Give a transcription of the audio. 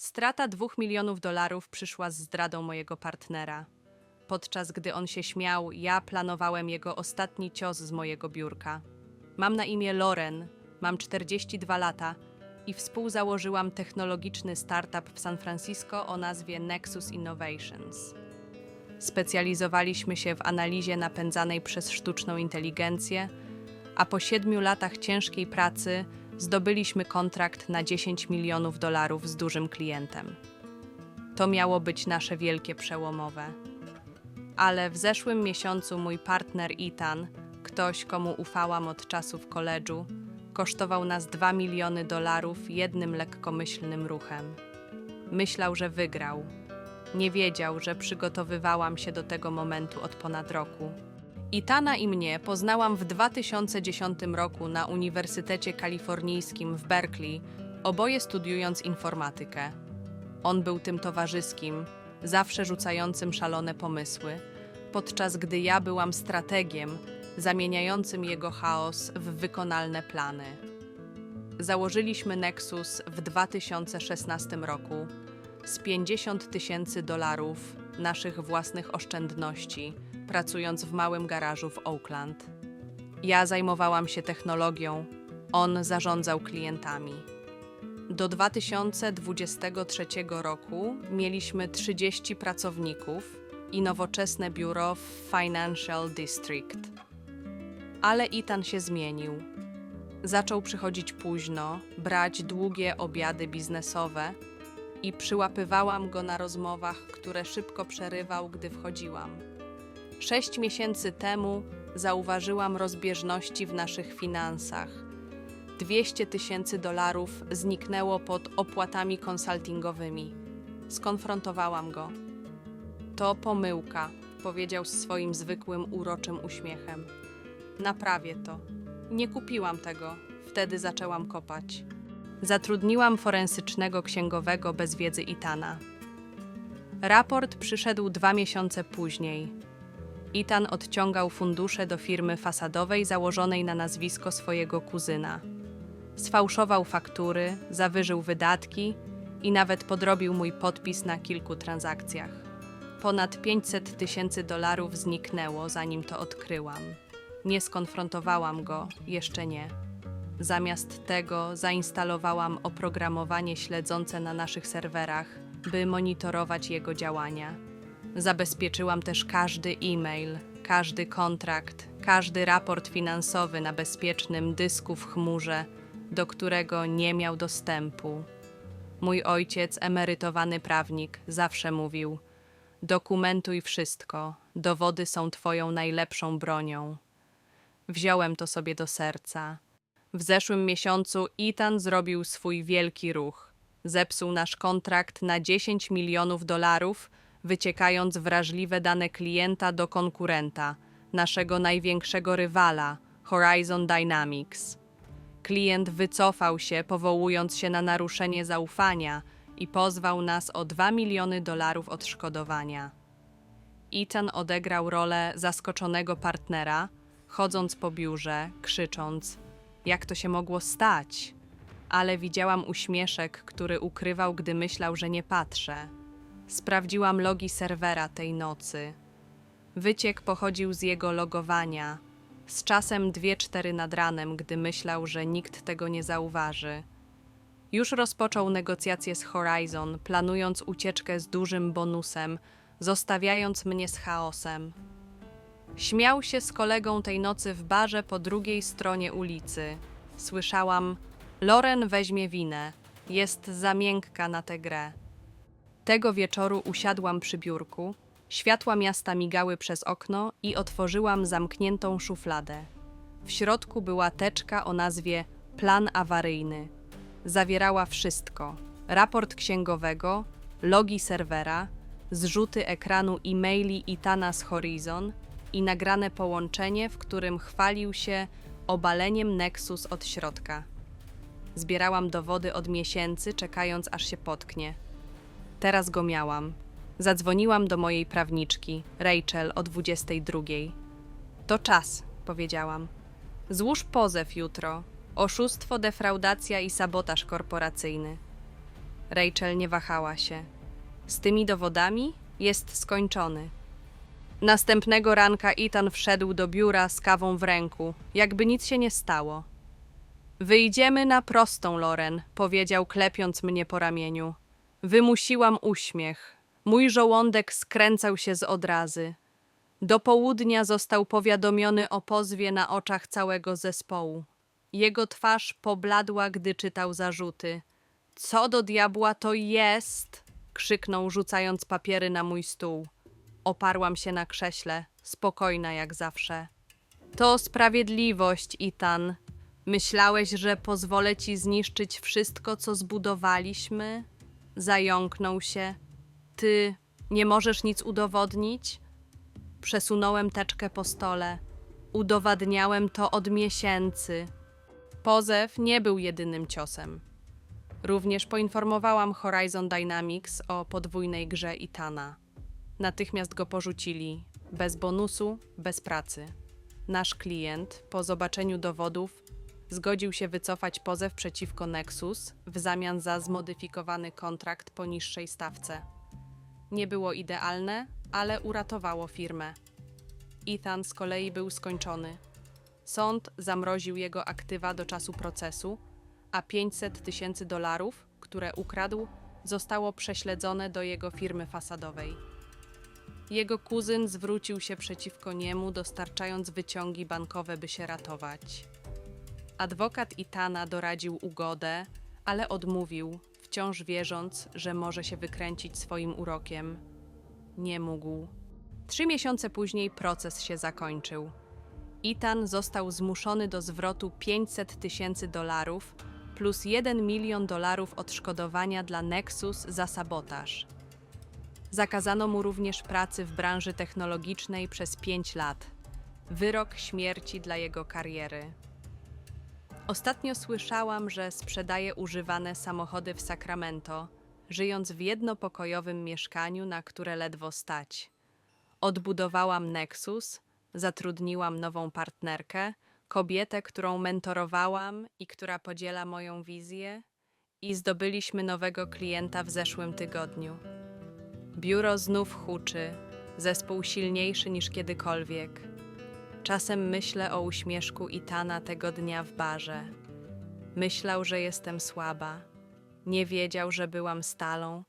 Strata dwóch milionów dolarów przyszła z zdradą mojego partnera. Podczas gdy on się śmiał, ja planowałem jego ostatni cios z mojego biurka. Mam na imię Loren, mam 42 lata i współzałożyłam technologiczny startup w San Francisco o nazwie Nexus Innovations. Specjalizowaliśmy się w analizie napędzanej przez sztuczną inteligencję, a po siedmiu latach ciężkiej pracy zdobyliśmy kontrakt na 10 milionów dolarów z dużym klientem. To miało być nasze wielkie przełomowe. Ale w zeszłym miesiącu mój partner Ethan, ktoś komu ufałam od czasów koledżu, kosztował nas 2 miliony dolarów jednym lekkomyślnym ruchem. Myślał, że wygrał. Nie wiedział, że przygotowywałam się do tego momentu od ponad roku. Itana i mnie poznałam w 2010 roku na Uniwersytecie Kalifornijskim w Berkeley, oboje studiując informatykę. On był tym towarzyskim, zawsze rzucającym szalone pomysły, podczas gdy ja byłam strategiem, zamieniającym jego chaos w wykonalne plany. Założyliśmy Nexus w 2016 roku z 50 tysięcy dolarów naszych własnych oszczędności, pracując w małym garażu w Oakland. Ja zajmowałam się technologią, on zarządzał klientami. Do 2023 roku mieliśmy 30 pracowników i nowoczesne biuro w Financial District. Ale Ethan się zmienił. Zaczął przychodzić późno, brać długie obiady biznesowe i przyłapywałam go na rozmowach, które szybko przerywał, gdy wchodziłam. Sześć miesięcy temu zauważyłam rozbieżności w naszych finansach. 200 tysięcy dolarów zniknęło pod opłatami konsultingowymi. Skonfrontowałam go. To pomyłka, powiedział z swoim zwykłym, uroczym uśmiechem. Naprawię to. Nie kupiłam tego. Wtedy zaczęłam kopać. Zatrudniłam forensycznego księgowego bez wiedzy Itana. Raport przyszedł dwa miesiące później. Itan odciągał fundusze do firmy fasadowej założonej na nazwisko swojego kuzyna. Sfałszował faktury, zawyżył wydatki i nawet podrobił mój podpis na kilku transakcjach. Ponad 500 tysięcy dolarów zniknęło, zanim to odkryłam. Nie skonfrontowałam go, jeszcze nie. Zamiast tego zainstalowałam oprogramowanie śledzące na naszych serwerach, by monitorować jego działania. Zabezpieczyłam też każdy e-mail, każdy kontrakt, każdy raport finansowy na bezpiecznym dysku w chmurze, do którego nie miał dostępu. Mój ojciec, emerytowany prawnik, zawsze mówił: Dokumentuj wszystko, dowody są twoją najlepszą bronią. Wziąłem to sobie do serca. W zeszłym miesiącu Ethan zrobił swój wielki ruch. Zepsuł nasz kontrakt na 10 milionów dolarów, wyciekając wrażliwe dane klienta do konkurenta, naszego największego rywala, Horizon Dynamics. Klient wycofał się, powołując się na naruszenie zaufania i pozwał nas o 2 miliony dolarów odszkodowania. Ethan odegrał rolę zaskoczonego partnera, chodząc po biurze, krzycząc: Jak to się mogło stać? Ale widziałam uśmieszek, który ukrywał, gdy myślał, że nie patrzę. Sprawdziłam logi serwera tej nocy. Wyciek pochodził z jego logowania, z czasem 2-4 nad ranem, gdy myślał, że nikt tego nie zauważy. Już rozpoczął negocjacje z Horizon, planując ucieczkę z dużym bonusem, zostawiając mnie z chaosem. Śmiał się z kolegą tej nocy w barze po drugiej stronie ulicy. Słyszałam: Loren weźmie winę, jest za miękka na tę grę. Tego wieczoru usiadłam przy biurku, światła miasta migały przez okno i otworzyłam zamkniętą szufladę. W środku była teczka o nazwie Plan awaryjny. Zawierała wszystko: raport księgowego, logi serwera, zrzuty ekranu e-maili Itana z Horizon i nagrane połączenie, w którym chwalił się obaleniem Nexus od środka. Zbierałam dowody od miesięcy, czekając aż się potknie. Teraz go miałam. Zadzwoniłam do mojej prawniczki, Rachel, o 22. To czas, powiedziałam. Złóż pozew jutro. Oszustwo, defraudacja i sabotaż korporacyjny. Rachel nie wahała się. Z tymi dowodami jest skończony. Następnego ranka Ethan wszedł do biura z kawą w ręku, jakby nic się nie stało. Wyjdziemy na prostą, Loren, powiedział, klepiąc mnie po ramieniu. Wymusiłam uśmiech. Mój żołądek skręcał się z odrazy. Do południa został powiadomiony o pozwie na oczach całego zespołu. Jego twarz pobladła, gdy czytał zarzuty. Co do diabła to jest? krzyknął, rzucając papiery na mój stół. Oparłam się na krześle, spokojna jak zawsze. To sprawiedliwość, Itan. Myślałeś, że pozwolę ci zniszczyć wszystko, co zbudowaliśmy? Zająknął się. Ty nie możesz nic udowodnić? Przesunąłem teczkę po stole. Udowadniałem to od miesięcy. Pozew nie był jedynym ciosem. Również poinformowałam Horizon Dynamics o podwójnej grze Itana. Natychmiast go porzucili, bez bonusu, bez pracy. Nasz klient, po zobaczeniu dowodów, zgodził się wycofać pozew przeciwko Nexus w zamian za zmodyfikowany kontrakt po niższej stawce. Nie było idealne, ale uratowało firmę. Ethan z kolei był skończony. Sąd zamroził jego aktywa do czasu procesu, a 500 tysięcy dolarów, które ukradł, zostało prześledzone do jego firmy fasadowej. Jego kuzyn zwrócił się przeciwko niemu, dostarczając wyciągi bankowe, by się ratować. Adwokat Itana doradził ugodę, ale odmówił, wciąż wierząc, że może się wykręcić swoim urokiem. Nie mógł. Trzy miesiące później proces się zakończył. Itan został zmuszony do zwrotu 500 tysięcy dolarów plus 1 milion dolarów odszkodowania dla Nexus za sabotaż. Zakazano mu również pracy w branży technologicznej przez 5 lat. Wyrok śmierci dla jego kariery. Ostatnio słyszałam, że sprzedaje używane samochody w Sacramento, żyjąc w jednopokojowym mieszkaniu, na które ledwo stać. Odbudowałam Nexus, zatrudniłam nową partnerkę, kobietę, którą mentorowałam i która podziela moją wizję, i zdobyliśmy nowego klienta w zeszłym tygodniu. Biuro znów huczy, zespół silniejszy niż kiedykolwiek. Czasem myślę o uśmieszku Itana tego dnia w barze. Myślał, że jestem słaba. Nie wiedział, że byłam stalą,